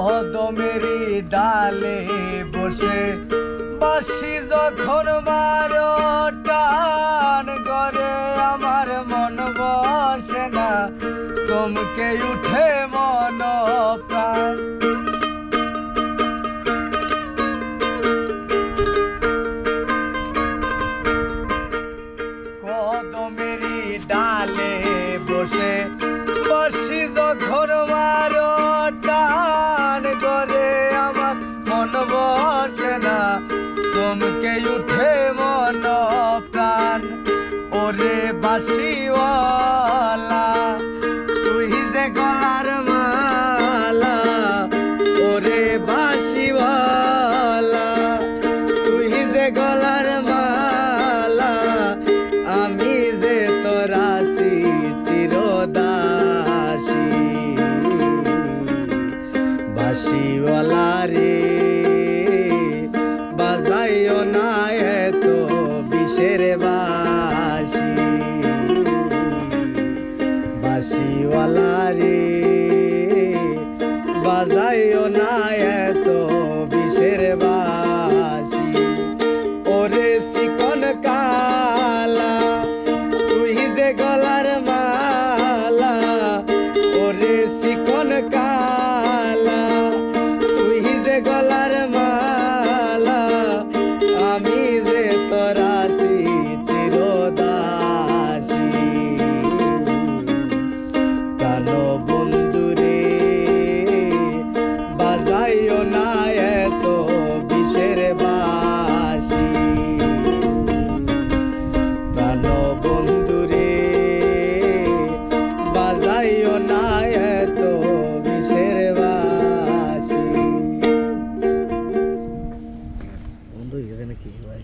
কদমেরি ডালে বসে বাসি যখন মারো টান করে, আমার মন বসে না, চমকে উঠে মন প্রাণ। কদমেরি ডালে বসি চমকে উঠে মন প্রাণ। ওরে বাসিওয়ালা, তুই যে মালা বাসিওয়ালা যে মালা, আমি যে বাসিওয়ালা বাজাইও নাকি ভাই